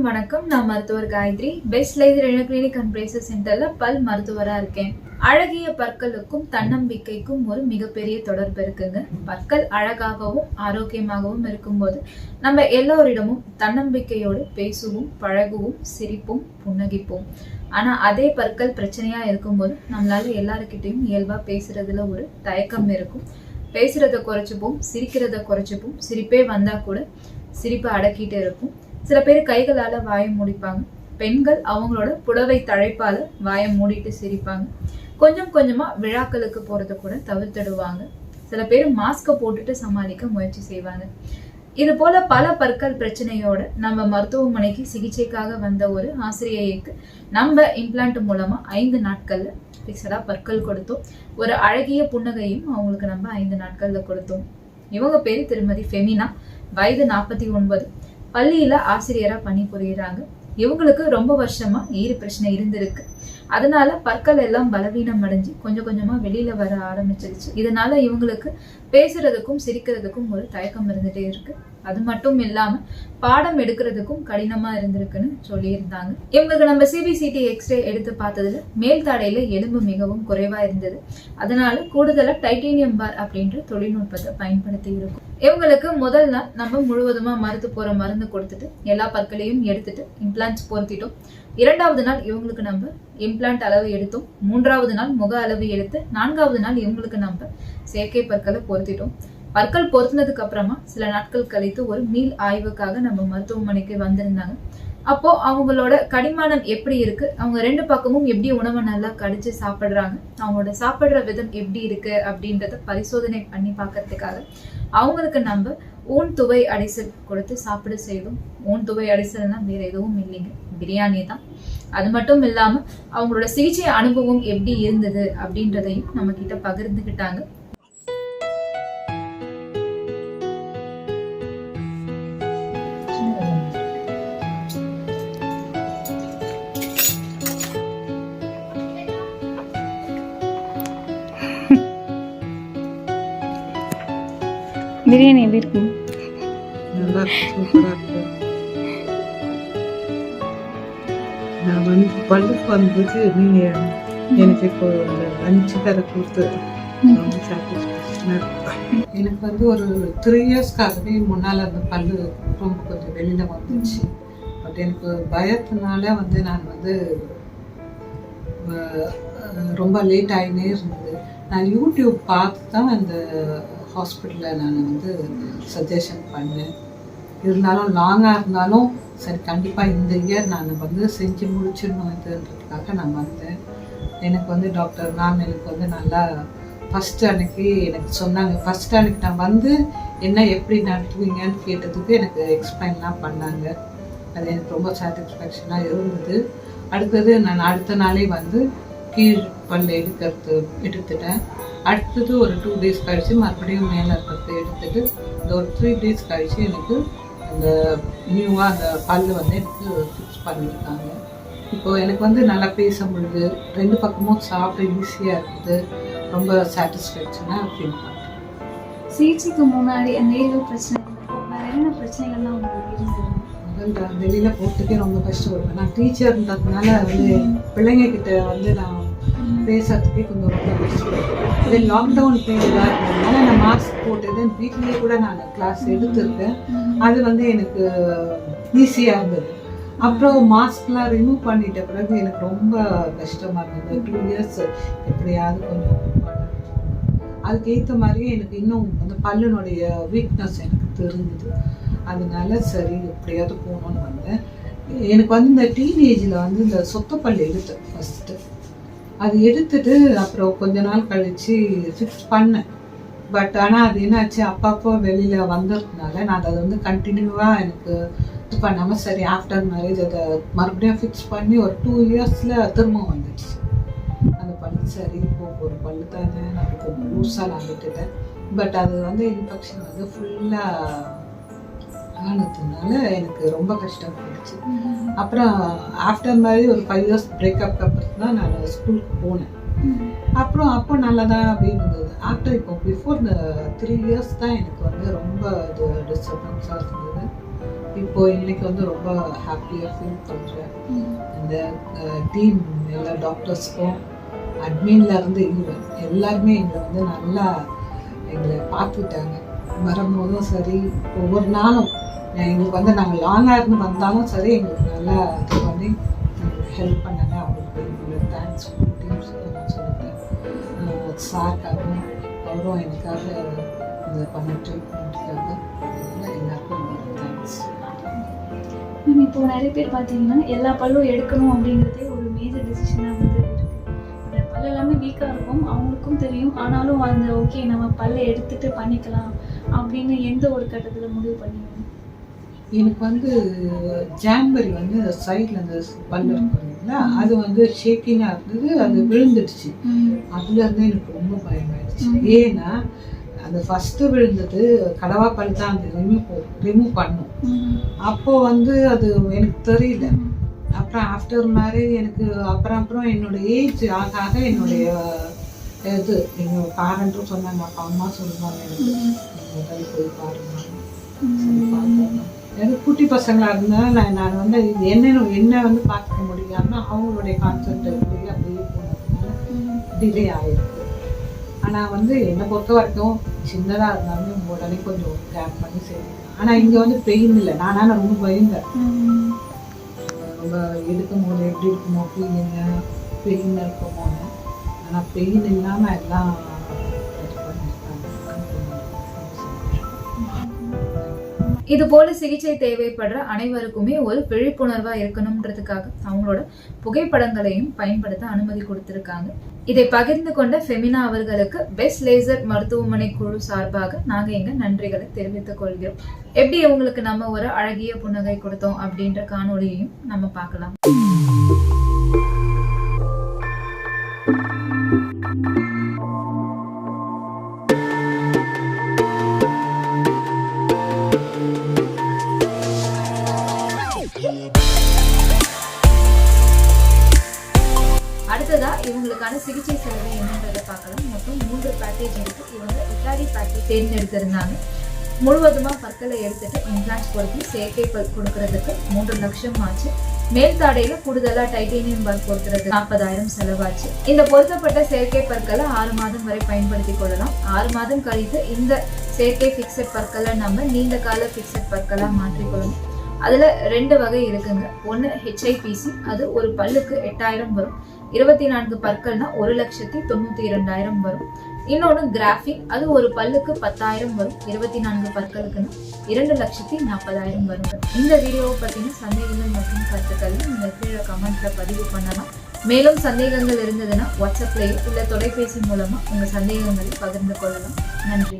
அனைவருக்கும் வணக்கம். நான் மருத்துவர் காயத்ரி. பெஸ்ட் லைஃப் ரென கிளினிக் அண்ட் பிரேசஸ் சென்டர்ல பல் மருத்துவரா இருக்கேன். அழகிய பற்களுக்கும் தன்னம்பிக்கைக்கும் ஒரு மிகப்பெரிய தொடர்பு இருக்குங்க. பற்கள் அழகாகவும் ஆரோக்கியமாகவும் இருக்கும்போது நம்ம எல்லோரிடமும் தன்னம்பிக்கையோடு பேசுவோம் பழகுவோம் சிரிப்போம் புன்னகிப்போம். ஆனா அதே பற்கள் பிரச்சனையா இருக்கும்போது நம்மளால எல்லாருக்கிட்டையும் இயல்பா பேசுறதுல ஒரு தயக்கம் இருக்கும். பேசுறத குறைச்சிப்போம் சிரிக்கிறத குறைச்சிப்போம். சிரிப்பே வந்தா கூட சிரிப்பை அடக்கிட்டு இருக்கும் சில பேர் கைகளால வாயை மூடிப்பாங்க. பெண்கள் அவங்களோட புடவை தழைப்பால வாயை மூடிட்டு சிரிப்பாங்க. கொஞ்சம் கொஞ்சமா விழாக்களுக்கு போகிறத கூட தவிர்த்துடுவாங்க. சில பேர் மாஸ்கை போட்டுட்டு சமாளிக்க முயற்சி செய்வாங்க. இது போல பல பற்கள் பிரச்சனையோட நம்ம மருத்துவமனைக்கு சிகிச்சைக்காக வந்த ஒரு ஆசிரியைக்கு நம்ம இம்ப்ளான்ட் மூலமா ஐந்து நாட்கள்ல ஃபிக்ஸடா பற்கள் கொடுத்தோம். ஒரு அழகிய புன்னகையும் அவங்களுக்கு நம்ம ஐந்து நாட்கள்ல கொடுத்தோம். இவங்க பேரு திருமதி ஃபெமினா. வயது நாற்பத்தி ஒன்பது. பள்ளியில ஆசிரியரா பணிபுரியுறாங்க. இவங்களுக்கு ரொம்ப வருஷமா ஈறு பிரச்சனை இருந்திருக்கு. அதனால பற்கள் எல்லாம் பலவீனம் அடைஞ்சு கொஞ்சம் கொஞ்சமா வெளியில வர ஆரம்பிச்சிருச்சு. இதனால இவங்களுக்கு பேசுறதுக்கும் சிரிக்கிறதுக்கும் ஒரு தயக்கம் இருந்துட்டே இருக்கு. அது மட்டும் இல்லாம பாடம் எடுக்கிறதுக்கும் கடினமா இருந்திருக்குன்னு சொல்லியிருந்தாங்க. இவங்களுக்கு நம்ம சிபிசிடி எக்ஸ்ரே எடுத்து பார்த்ததுல மேல் தாடையில எலும்பு மிகவும் குறைவா இருந்தது. அதனால கூடுதலா டைட்டேனியம் பார் அப்படின்ற தொழில்நுட்பத்தை பயன்படுத்தி இருக்கும். இவங்களுக்கு முதல் நாள் நம்ம முழுவதுமா மருந்து போற மருந்து கொடுத்துட்டு எல்லா பற்களையும் எடுத்துட்டு இம்ப்ளான்ட்ஸ் பொருத்திட்டோம். இரண்டாவது நாள் இவங்களுக்கு நம்ம இம்ப்ளான்ட் அளவு எடுத்தோம். மூன்றாவது நாள் முக அளவு எடுத்து நான்காவது நாள் இவங்களுக்கு நம்ம செயற்கை பற்களை பொருத்திட்டோம். பற்கள் பொருத்தினதுக்கு அப்புறமா சில நாட்கள் கழித்து ஒரு மீள் ஆய்வுக்காக நம்ம மருத்துவமனைக்கு வந்திருந்தாங்க. அப்போ அவங்களோட கடிமானம் எப்படி இருக்கு? அவங்க ரெண்டு பக்கமும் எப்படி உணவை நல்லா கடிச்சு சாப்பிடுறாங்க? அவங்களோட சாப்பிடுற விதம் எப்படி இருக்கு அப்படின்றத பரிசோதனை பண்ணி பார்க்கறதுக்காக அவங்களுக்கு நம்ம ஊன் துவை அடைசல் கொடுத்து சாப்பிட செய்தோம் ஊன் துவை அடைசல்னா வேற எதுவும் இல்லைங்க. பிரியாணி தான். அது மட்டும் இல்லாம அவங்களோட சிகிச்சை அனுபவம் எப்படி இருந்தது அப்படின்றதையும் நம்ம கிட்ட பகிர்ந்துக்கிட்டாங்க பிரியாணி எப்படி இருக்கு? நல்லா நான் வந்து பள்ளிக்கு வந்துட்டு நீங்க எனக்கு இப்போ அஞ்சு லஞ்சு தர கொடுத்து ரொம்ப சாட்டிஸ்ஃபேக்ஷனாக எனக்கு வந்து ஒரு த்ரீ இயர்ஸ்க்காகவே முன்னால் அந்த பல்லு ரொம்ப கொஞ்சம் வெளியில் வந்துச்சு பட் எனக்கு பயத்தினால வந்து நான் வந்து ரொம்ப லேட் ஆகினே இருந்தது. நான் யூடியூப் பார்த்து தான் அந்த ஹாஸ்பிட்டலில் நான் வந்து சஜஷன் பண்ணேன். இருந்தாலும் லாங்காக இருந்தாலும் சரி கண்டிப்பாக இந்த இயர் நான் வந்து செஞ்சு முடிச்சிடணும் இதுன்றதுக்காக நான் வந்தேன். எனக்கு வந்து டாக்டர் மேம் எனக்கு வந்து நல்லா ஃபஸ்ட்டு அன்னைக்கு எனக்கு சொன்னாங்க. ஃபஸ்ட்டு அன்னைக்கு நான் வந்து என்ன எப்படி நடத்துவீங்கன்னு கேட்டதுக்கு எனக்கு எக்ஸ்பிளைன்லாம் பண்ணாங்க. அது எனக்கு ரொம்ப சாட்டிஸ்ஃபேக்ஷனாக இருந்தது. அடுத்தது நான் அடுத்த நாளே வந்து கீழ் பல் எடுக்கிறது எடுத்துட்டேன். அடுத்தது ஒரு டூ டேஸ் கழித்து மறுபடியும் மேலே இருக்கிறது எடுத்துட்டு இந்த ஒரு த்ரீ டேஸ் கழித்து எனக்கு அந்த நியூவாக அந்த பல் வந்து எனக்கு ஃபிக்ஸ் பண்ணியிருக்காங்க. இப்போ எனக்கு வந்து நல்லா பேச முடியுது ரெண்டு பக்கமும் சாப்பிட ஈஸியாக இருக்குது ரொம்ப சாட்டிஸ்ஃபேக்ஷனாக ஃபீல் பண்ணுறேன் சிகிச்சைக்கு முன்னாடி அந்த ஏழு பிரச்சனை வேற பிரச்சனைகள்லாம் உங்களுக்கு இருந்தது? முதல்ல வெளியில் போகிறதுக்கே ரொம்ப கஷ்டப்படுவேன். நான் டீச்சர்ன்றதுனால வந்து பிள்ளைங்க கிட்ட வந்து நான் பேசுறதுக்கே கொஞ்சம் ரொம்ப கஷ்டப்படுவேன். இது லாக்டவுன் பீரியடாக இருந்ததுனால நான் மாஸ்க் போட்டது. வீட்லேயே கூட நான் கிளாஸ் எடுத்திருக்கேன். அது வந்து எனக்கு ஈஸியாக இருந்தது. அப்புறம் மாஸ்க்லாம் ரிமூவ் பண்ணிட்ட பிறகு எனக்கு ரொம்ப கஷ்டமாக இருந்தது. டூ இயர்ஸ் எப்படியாவது கொஞ்சம் அதுக்கு ஏற்ற மாதிரியே எனக்கு இன்னும் அந்த பல்லுனுடைய வீக்னஸ் எனக்கு தெரிஞ்சுது. அதனால சரி எப்படியாவது போகணும்னு வந்தேன். எனக்கு வந்து இந்த டீனேஜில் வந்து இந்த சொத்தப்பல் எடுத்தேன் ஃபஸ்ட்டு அது எடுத்துட்டு அப்புறம் கொஞ்ச நாள் கழித்து ஃபிக்ஸ் பண்ணேன். பட் ஆனால் அது என்னாச்சு அப்பப்போ வெளியில் வந்ததுனால நான் அதை வந்து கண்டினியூவாக எனக்கு இது பண்ணாமல் சரி ஆஃப்டர் மேரேஜ் அதை மறுபடியும் ஃபிக்ஸ் பண்ணி ஒரு டூ இயர்ஸில் திரும்ப வந்துடுச்சு. அந்த பல்லு சரி இப்போ ஒரு பல்லு தானே நான் கொஞ்சம் லூஸாக நான் விட்டுட்டேன். பட் அது வந்து இன்ஃபெக்ஷன் வந்து ஃபுல்லாக ஆனதுனால எனக்கு ரொம்ப கஷ்டப்பட்டுச்சு அப்புறம் ஆஃப்டர் மாதிரி ஒரு ஃபைவ் இயர்ஸ் பிரேக்கப் அப்புறம் தான் நான் ஸ்கூலுக்கு போனேன். அப்புறம் அப்போ நல்லா தான் அப்படி இருந்தது ஆஃப்டர் இப்போ பிஃபோர் இந்த த்ரீ இயர்ஸ் தான் எனக்கு வந்து ரொம்ப இது டிஸ்டர்பன்ஸாக இருந்தது. இப்போ இன்னைக்கு வந்து ரொம்ப ஹாப்பியாக ஃபீல் பண்ணுறேன் இந்த டீம் எல்லா டாக்டர்ஸ்க்கும் அட்மின்ல இருந்து ஈவன் எல்லாருமே எங்களை வந்து நல்லா எங்களை பார்த்துட்டாங்க. வரும்போதும் சரி ஒவ்வொரு நாளும் எங்களுக்கு வந்து நாங்கள் லாங்காக இருந்து வந்தாலும் சரி எங்களுக்கு நல்லா இது பண்ணி ஹெல்ப் பண்ணாங்க அவங்களுக்கு தேங்க்ஸ் டீம்ஸுக்கு நான் சொல்லிட்டேன் சார்க்காகவும் அவரும் எனக்காக இது பண்ண ட்ரீட்மெண்ட்டுக்காக எல்லாருக்கும் தேங்க்ஸ் மேம் இப்போ நிறைய பேர் பார்த்தீங்கன்னா எல்லா பல்லும் எடுக்கணும் அப்படிங்கிறதே ஒரு மேஜர் டெசிஷனாக வந்து இருக்குது பல் எல்லாமே வீக்காக இருக்கும். அவங்களுக்கும் தெரியும். ஆனாலும் அந்த ஓகே நம்ம பல்லை எடுத்துட்டு பண்ணிக்கலாம் அப்படின்னு எந்த ஒரு கட்டத்தில் முடிவு பண்ணி எனக்கு வந்து ஜான்பரி வந்து சைடில் அந்த பல்லு இருக்கும் இல்லைங்களா அது வந்து ஷேக்கிங்காக இருந்தது அது விழுந்துடுச்சு. அதுலேருந்து எனக்கு ரொம்ப பயமாயிடுச்சு. ஏன்னா அந்த ஃபஸ்ட்டு விழுந்தது கடவா பல் தான் அந்த ரிமூவ் ரிமூவ் பண்ணும். அப்போ வந்து அது எனக்கு தெரியல. அப்புறம் ஆஃப்டர் மேரேஜ் எனக்கு அப்புறம் அப்புறம் என்னோட ஏஜ் ஆக ஆக என்னுடைய இது எங்கள் பேரண்ட்டும் சொன்னாங்க அப்பா அம்மா சொல்லுவாங்க எனக்கு. போய் பாருங்க. எனக்கு குட்டி பசங்களாக இருந்தால் நான் நான் வந்து இது என்னன்னு என்ன வந்து பார்த்துக்க முடியாமல் அவங்களுடைய கான்செப்ட் அப்படியே அப்படியே போனதுனால டிலே ஆகிருக்கு ஆனால் வந்து என்னை பொறுத்த வரைக்கும் சின்னதாக இருந்தாலும் உடனே கொஞ்சம் கேப் பண்ணி செய்வேன். ஆனால் இங்கே வந்து பெயின் இல்லை. நானா ரொம்ப பயந்தேன். ரொம்ப எடுக்கும் போது எப்படி இருக்குமோ ஃபீலிங்க பெயின் இருக்குமோன்னு. ஆனால் பெயின் இல்லாமல் எல்லாம் இது போல சிகிச்சை தேவைப்படுற அனைவருக்குமே ஒரு விழிப்புணர்வா இருக்கணும்ன்றதுக்காக அவங்களோட புகைப்படங்களையும் பயன்படுத்த அனுமதி கொடுத்திருக்காங்க. இதை பகிர்ந்து கொண்ட ஃபெமினா அவர்களுக்கு பெஸ்ட் லேசர் மருத்துவமனை குழு சார்பாக நாங்க எங்க நன்றிகளை தெரிவித்துக் கொள்கிறோம். எப்படி உங்களுக்கு நம்ம ஒரு அழகிய புன்னகை கொடுத்தோம் அப்படின்ற காணொலியையும் நம்ம பார்க்கலாம். எடுத்து இவங்க இட்டாரி பேக்கேஜ் தேர்ந்தெடுத்திருந்தாங்க முழுவதுமா பற்களை எடுத்துட்டு இம்ப்ளான்ஸ் பொருத்தி செயற்கை பல் கொடுக்கறதுக்கு மூன்று லட்சம் ஆச்சு. மேல் தாடையில கூடுதலா டைட்டேனியம் பல் பொருத்துறது நாற்பதாயிரம் செலவாச்சு. இந்த பொருத்தப்பட்ட செயற்கை பற்களை ஆறு மாதம் வரை பயன்படுத்தி கொள்ளலாம். ஆறு மாதம் கழித்து இந்த செயற்கை ஃபிக்ஸட் பற்களை நம்ம நீண்ட கால பிக்சட் பற்களா மாற்றிக்கொள்ளணும் அதுல ரெண்டு வகை இருக்குங்க. ஒன்று ஹெச்ஐபிசி அது ஒரு பல்லுக்கு எட்டாயிரம் வரும். இருபத்தி நான்கு பற்கள்னா ஒரு லட்சத்தி தொண்ணூத்தி இரண்டாயிரம் வரும். இன்னொன்று கிராஃபிக் அது ஒரு பல்லுக்கு பத்தாயிரம் வரும். இருபத்தி நான்கு பற்களுக்குன்னு இரண்டு லட்சத்தி நாற்பதாயிரம் வரும். இந்த வீடியோவை பற்றின சந்தேகங்கள் மற்றும் கருத்துக்களை நீங்கள் கீழே கமெண்ட்டில் பதிவு பண்ணலாம். மேலும் சந்தேகங்கள் இருந்ததுன்னா வாட்ஸ்அப்லேயோ இல்லை தொலைபேசி மூலமாக உங்கள் சந்தேகங்களை பகிர்ந்து கொள்ளலாம். நன்றி.